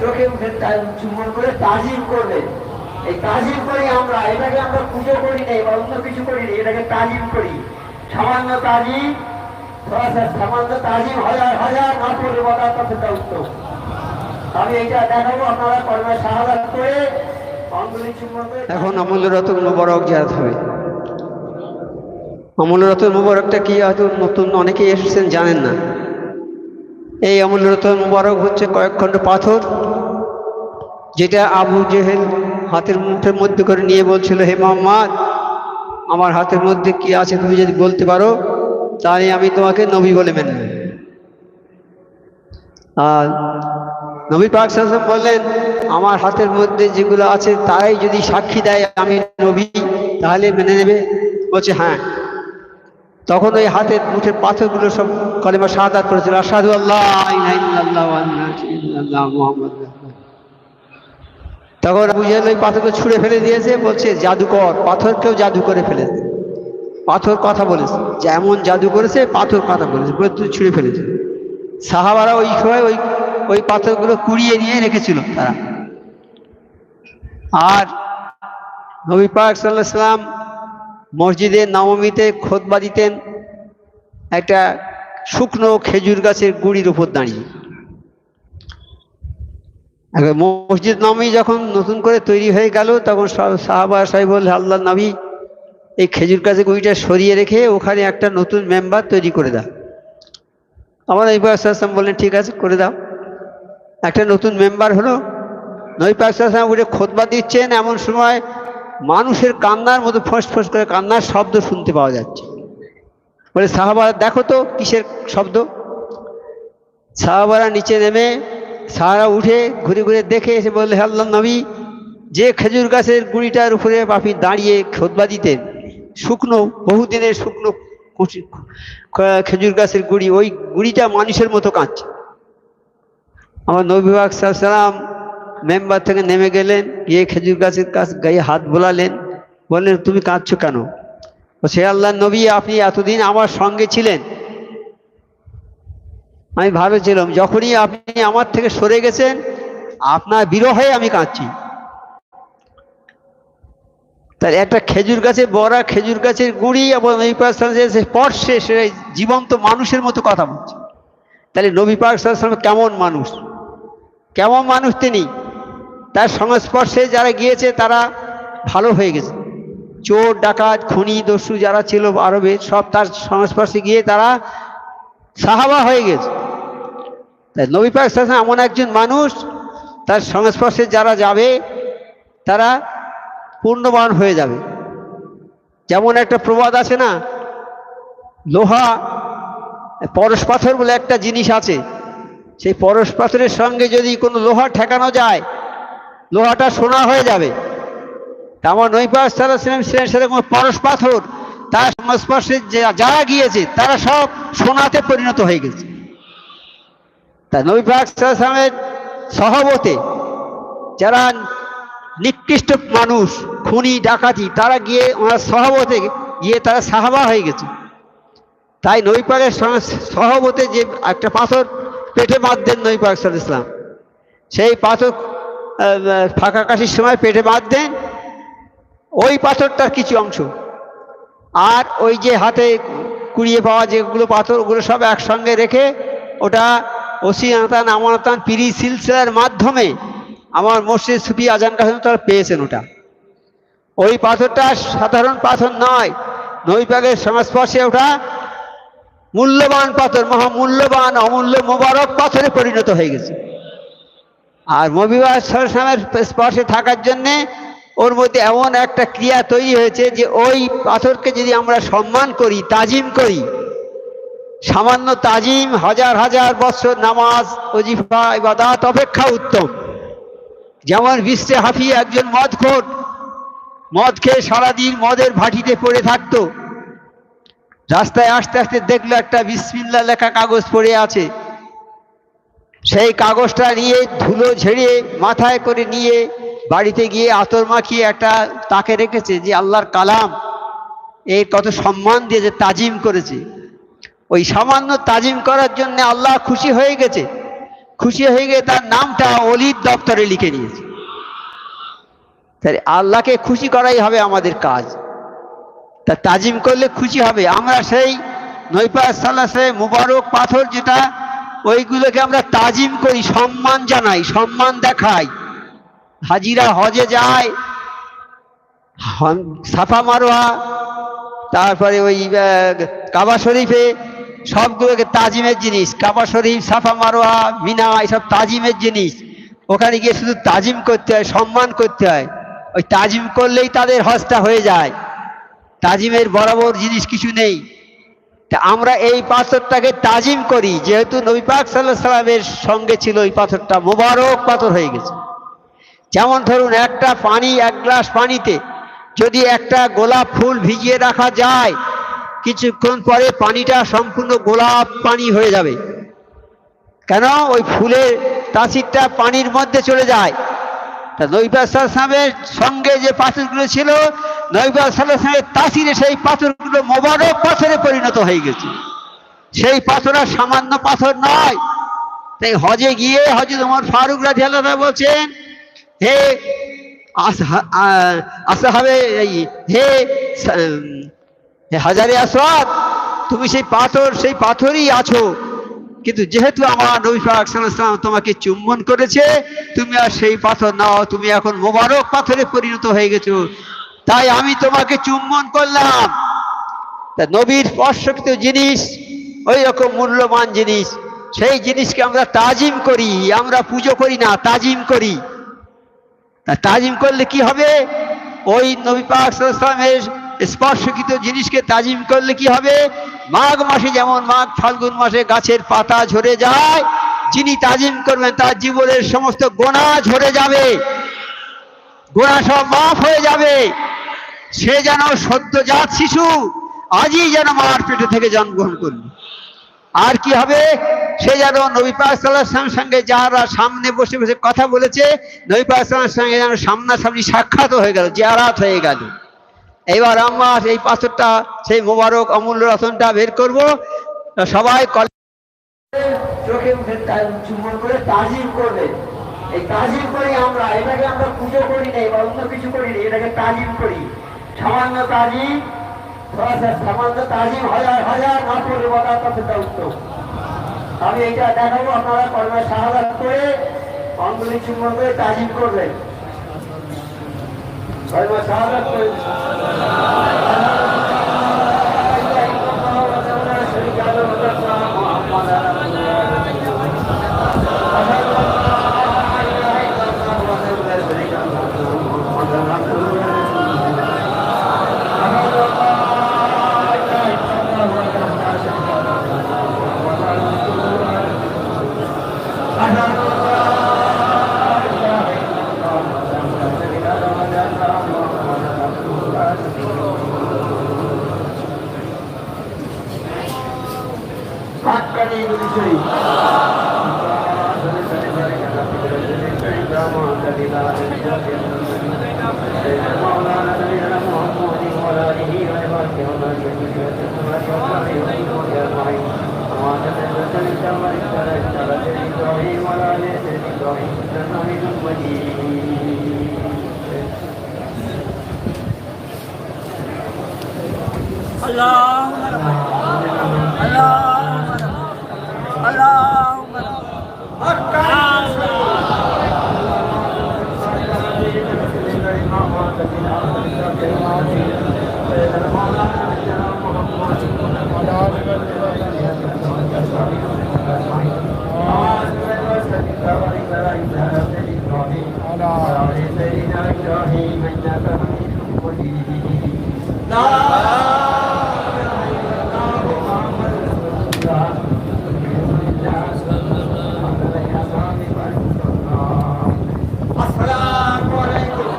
চোখে মুখে চুম্বন করে তাজিম করবে। এই তাজিম করি আমরা এটাকে আমরা পুজো করি নাই বা অন্য কিছু করি নাই এটাকে তাজিম করি। সামান্য তাজিম সামান্য তাজিম হাজার হাজার না পড়লে বলা ততটা উত্তম। আমি এইটা দেখাবো আপনারা কর্মের সাহায্য করে এখন আমূল্য রতন মুবারক জায়াত হবে। আমূল্য রতন মুবারকটা কি হয়তো নতুন অনেকেই এসেছেন জানেন না। এই আমূল্য রতন মুবারক হচ্ছে কয়েক খণ্ড পাথর, যেটা আবু জেহেল হাতের মুঠের মধ্যে করে নিয়ে বলছিল, হে মোহাম্মদ, আমার হাতের মধ্যে কি আছে তুমি যদি বলতে পারো, তাহলে আমি তোমাকে নবী বলে মেনে আর নবী পাক বললেন, আমার হাতের মধ্যে যেগুলো আছে তাই যদি সাক্ষী দেয় আমি নবী, তাহলে মেনে নেবে? বলছে হ্যাঁ। তখন ওই হাতের মুঠের পাথরগুলো সব কলেমা শাহাদাত করেছিল আসাদু আল্লাহ। তখন জাহেল ওই পাথরকে ছুঁড়ে ফেলে দিয়েছে, বলছে, জাদুকর পাথরকেও জাদু করে ফেলেছে। পাথর কথা বলেছে যে এমন জাদু করেছে, পাথর কথা বলেছে, বলে ছুঁড়ে ফেলেছে। সাহাবারা ওই সময় ওই ওই পাথরগুলো কুড়িয়ে নিয়ে রেখেছিল তারা। আর নবী পাক সাল্লাহ সাল্লাম মসজিদে নবমীতে খোদবা দিতেন, একটা শুকনো খেজুর গাছের গুড়ির উপর দাঁড়িয়ে। মসজিদ নবমী যখন নতুন করে তৈরি হয়ে গেল, তখন সাহাবা সাহেব আল্লাহ নবী, এই খেজুর গাছের গুড়িটা সরিয়ে রেখে ওখানে একটা নতুন মেম্বার তৈরি করে দাও। আমার ইবাসাম বললেন, ঠিক আছে, করে দাও। একটা নতুন মেম্বার হলো। নৈপাসাম উঠে খোদবা দিচ্ছেন এমন সময় মানুষের কান্নার মতো ফস ফস করে কান্নার শব্দ শুনতে পাওয়া যাচ্ছে। বলে সাহাবারা, দেখো তো কিসের শব্দ? সাহাবারা নিচে নেমে সাহারা উঠে ঘুরে ঘুরে দেখে এসে বললে আল্লাহ নবী, যে খেজুর গাছের গুঁড়িটার উপরে আপনি দাঁড়িয়ে খোদবা দিতেন, শুকনো, বহুদিনের শুকনো খেজুর গাছের গুড়ি, ওই গুড়িটা মানুষের মতো কাঁদছে। আমার নবীবাগ সালাম মেম্বার থেকে নেমে গেলেন, গিয়ে খেজুর গাছের কাছ গায়ে হাত বোলালেন, বললেন, তুমি কাঁদছো কেন? সে আল্লাহ নবী, আপনি এতদিন আমার সঙ্গে ছিলেন। আমি ভালো ছিলাম যখনই আপনি আমার থেকে সরে গেছেন, আপনার বিরহে আমি কাঁদছি। তার একটা খেজুর গাছে বড়া, খেজুর গাছের গুড়ি এবং নবী পাক ওয়াসাল্লাম স্পর্শে সে জীবন্ত মানুষের মতো কথা বলছে। তাহলে নবী পাক কেমন মানুষ? কেমন মানুষ তিনি? তার সংস্পর্শে যারা গিয়েছে, তারা ভালো হয়ে গেছে। চোর, ডাকাত, খুনি, দস্যু যারা ছিল, আরবে, সব তার সংস্পর্শে গিয়ে তারা সাহাবা হয়ে গেছে। তাই নবী পাক এমন একজন মানুষ, তার সংস্পর্শে যারা যাবে, তারা পূর্ণবান হয়ে যাবে। যেমন একটা প্রবাদ আছে না, লোহা পরশ পাথর বলে একটা জিনিস আছে। সেই পরশ পাথরের সঙ্গে যদি কোনো লোহা ঠেকানো যায় লোহাটা সোনা হয়ে যাবে। তা আমার নৈপাস তারা ছিলেন ছিলেন সেরকম পরশ পাথর। তার সংস্পর্শে যারা গিয়েছে, তারা সব সোনাতে পরিণত হয়ে গেছে। তা নৈপাক সালামের সহবতে। যারা নিকৃষ্ট মানুষ, খুনি, ডাকাতি, তারা গিয়ে ওনার সহবতে গিয়ে তারা সাহাবা হয়ে গেছে। তাই নৈপাকের সহবতে যে একটা পাথর পেটে বাঁধতেন নৈপাক সাল ইসলাম। সেই পাথর ফাঁকা কাশির সময় পেটে বাঁধ দেন। ওই পাথরটার কিছু অংশ। আর ওই যে হাতে কুড়িয়ে পাওয়া যেগুলো পাথর, ওগুলো সব একসঙ্গে রেখে ওটা ওসিয়াতান আমানতান পিরি সিলসিলার মাধ্যমে আমার মসজিদ সুফি আজান কাসম তারা পেয়েছেন ওটা। ওই পাথরটা সাধারণ পাথর নয় নৈপাকের সংস্পর্শে ওটা মূল্যবান পাথর, মহামূল্যবান, অমূল্য, মোবারক পাথরে পরিণত হয়ে গেছে। আর মবিবাস সরসামের স্পর্শে থাকার জন্যে ওর মধ্যে এমন একটা ক্রিয়া তৈরি হয়েছে যে ওই পাথরকে যদি আমরা সম্মান করি, তাজিম করি, সামান্য তাজিম হাজার হাজার বছর নামাজ অজিফা ইবাদাত, অপেক্ষা উত্তম। যেমন বিশ্বে হাফি একজন মদ মদখোর মদ খেয়ে সারাদিন মদের ভাটিতে পড়ে থাকতো। রাস্তায় আসতে আসতে দেখল একটা বিসমিল্লা লেখা কাগজ পড়ে আছে। সেই কাগজটা নিয়ে ধুলো ঝেড়ে মাথায় করে নিয়ে বাড়িতে গিয়ে আতর মাখিয়ে একটা তাকে রেখেছে যে আল্লাহর কালাম, এর কত সম্মান দিয়ে যে তাজিম করেছে। ওই সামান্য তাজিম করার জন্য আল্লাহ খুশি হয়ে গেছে। খুশি হয়ে গিয়ে তার নামটা অলির দপ্তরে লিখে নিয়েছে। তাহলে আল্লাহকে খুশি করাই হবে আমাদের কাজ। তা তাজিম করলে খুশি হবে। আমরা সেই নৈপা সাল্লাসে মুবারক পাথর যেটা ওইগুলোকে আমরা তাজিম করি, সম্মান জানাই, সম্মান দেখাই। হাজিরা হজে যায় সাফা মারোয়া, তারপরে ওই কাবা শরীফে সবগুলোকে তাজিমের জিনিস, কাবা শরীফ, সাফা মারোয়া, মিনা, এসব তাজিমের জিনিস। ওখানে গিয়ে শুধু তাজিম করতে হয়, সম্মান করতে হয়। ওই তাজিম করলেই তাদের হজটা হয়ে যায়। তাজিমের বরাবর জিনিস কিছু নেই। আমরা এই পাথরটাকে তাজিম করি, যেহেতু নবী পাক সাল্লাহ সাল্লামের সঙ্গে ছিল ওই পাথরটা মোবারক পাথর হয়ে গেছে। যেমন ধরুন একটা পানি, এক গ্লাস পানিতে যদি একটা গোলাপ ফুল ভিজিয়ে রাখা যায়, কিছুক্ষণ পরে পানিটা সম্পূর্ণ গোলাপ পানি হয়ে যাবে। কেন? ওই ফুলের তাসিরটা পানির মধ্যে চলে যায়। তা সালামের সঙ্গে যে পাথরগুলো ছিল নৈবাস সালামের তাসিরে সেই পাথরগুলো মোবারক পাথরে পরিণত হয়ে গেছে। সেই পাথর আর সামান্য পাথর নয়। তাই হজে গিয়ে হজরত ওমর ফারুক রাজি বলছেন, হে আসহা- আ- হে হাজারে আসওয়াদ, তুমি সেই পাথর, সেই পাথরই আছো। কিন্তু যেহেতু আমার নবী সাল্লাল্লাহু তোমাকে চুম্বন করেছে, তুমি আর সেই পাথর নাও, তুমি এখন মোবারক পাথরে পরিণত হয়ে গেছো। তাই আমি তোমাকে চুম্বন করলাম। তা নবীর স্পর্শকৃত জিনিস ওই রকম মূল্যবান জিনিস, সেই জিনিসকে আমরা তাজিম করি, আমরা পুজো করি না, তাজিম করি। তা তাজিম করলে কি হবে? ওই নবী পাক সাল্লাল্লাহু আলাইহি ওয়াসাল্লামের স্পর্শকৃত জিনিসকে তাজিম করলে কি হবে? মাঘ মাসে যেমন মাঘ, ফাল্গুন মাসে গাছের পাতা ঝরে যায়, যিনি তাজিম করবেন তার জীবনের সমস্ত গোনা ঝরে যাবে। গোনা সব মাফ হয়ে যাবে। সে যেন সদ্যজাত শিশু আজই যেন মার পেটে থেকে জন্মগ্রহণ করবে আর কি হবে? সে যেন নবী পাক সাল্লাল্লাহু সঙ্গে যারা সামনে বসে বসে কথা বলেছে, নবী পাক সাল্লাল্লাহু আলাইহি ওয়াসাল্লামের সঙ্গে যেন সামনাসামনি সাক্ষাৎ হয়ে গেল, জিয়ারাত হয়ে গেল। এবার আমরা এই পাথরটা, সেই মোবারক, অমূল্য রতনটা বের করব। সবাই কল চোখে উঠে চুম্বন করে তাজিম করবে। এই তাজিম করি আমরা, এটাকে আমরা পুজো করি নাই বা অন্য কিছু করি নাই, এটাকে তাজিম করি। সামান্য তাজিম সামান্য তাজিম, হাজার হাজার না পড়লে বলা কথাটা উত্তম আমি এটা দেখাবো, আপনারা কর্মে সাহায্য করে অঙ্গুলি চুম্বন করে তাজিম করবেন কর্মে সাহায্য করে। হাক্কানি Nah.